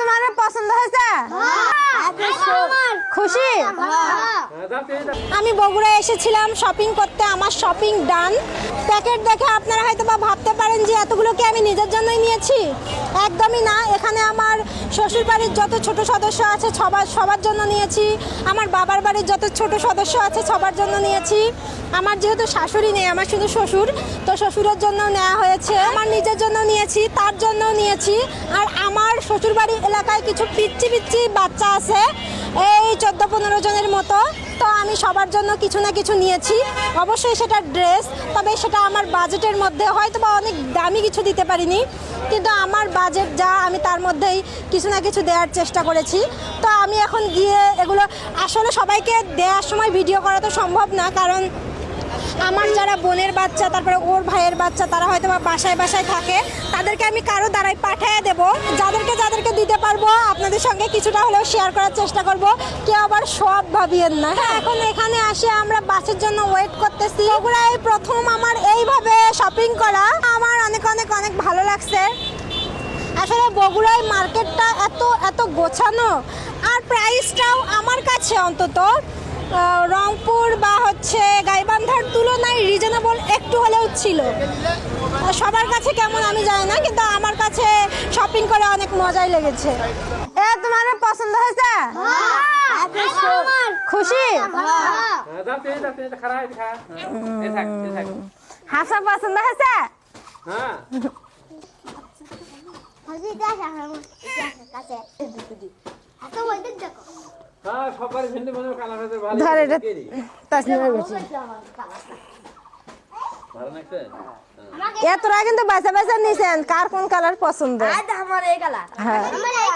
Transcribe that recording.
তোমার পছন্দ হয়েছে? খুশি? আমি বগুড়া এসেছিলাম শপিং করতে, আমার শপিং ডান প্যাকেট দেখে আপনারা হয়তো বা ভাবতে পারেন যে এতগুলোকে আমি নিজের জন্যই নিয়েছি? একদমই না, এখানে আমার শ্বশুর বাড়ির যত ছোট সদস্য আছে, সবার সবার জন্য নিয়েছি। আমার বাবার বাড়ির যত ছোট সদস্য আছে, সবার জন্য নিয়েছি। আমার যেহেতু শাশুড়ি নেই, আমার শুধু শ্বশুর, তো শ্বশুরের জন্য নেওয়া হয়েছে। আমার নিজের জন্য নিয়েছি, তার জন্য নিয়েছি। আর আমার শ্বশুর বাড়ির এলাকায় কিছু পিচ্ছি পিচ্ছি বাচ্চা আছে এই চোদ্দ পনেরো জনের মতো। তো আমি সবার জন্য কিছু না কিছু নিয়েছি। অবশ্যই সেটা ড্রেস, তবে সেটা আমার বাজেটের মধ্যে হয়তো বা অনেক দামি কিছু দিতে পারিনি। কিন্তু আমার বাজেট যা, আমি তার মধ্যেই কিছু না কিছু দেওয়ার চেষ্টা করেছি। তো আমি এখন গিয়ে এগুলো, আসলে সবাইকে দেওয়ার সময় ভিডিও করা তো সম্ভব না, কারণ আমার যারা বোনের বাচ্চা, তারপরে ওর ভাইয়ের বাচ্চা, তারা হয়তো বা বাসায় বাসায় থাকে, তাদেরকে আমি কারও দ্বারাই পাঠিয়ে দেব। যাদেরকে যাদেরকে দিতে পারব, আপনাদের সঙ্গে কিছুটা হলেও শেয়ার করার চেষ্টা করব। কেউ আবার সব ভাবিয়েন না। হ্যাঁ এখন এখানে আসে আমরা বাসের জন্য ওয়েট করতেছি। বগুড়ায় প্রথম আমার এইভাবে শপিং করা। আমার অনেক অনেক অনেক ভালো লাগছে। আসলে বগুড়ায় মার্কেটটা এত এত গোছানো। আর প্রাইসটাও আমার কাছে অন্তত। রংপুর বা হচ্ছে গাইবান্ধার তুলনায় রিজনেবল একটু হলেও ছিল। সবার কাছে কেমন আমি জানি না কিন্তু আমার কাছে শপিং করে অনেক মজাই লেগেছে। এ তোমার পছন্দ হয়েছে? খুশি? যাতে যাতে খারা খা। এ থাক এ থাক। হাসা পছন্দ হয়েছে? হ্যাঁ হ্যাঁ সবার ভিন্ডি মনে কালার হতে ভালো। ধর এটা। তাসনিমের বেশি ভালো এ তোরা কিন্তু বাসা বাসা নিছেন। কার কোন কালার পছন্দ? আমার এই কালার। হ্যাঁ। আমার এই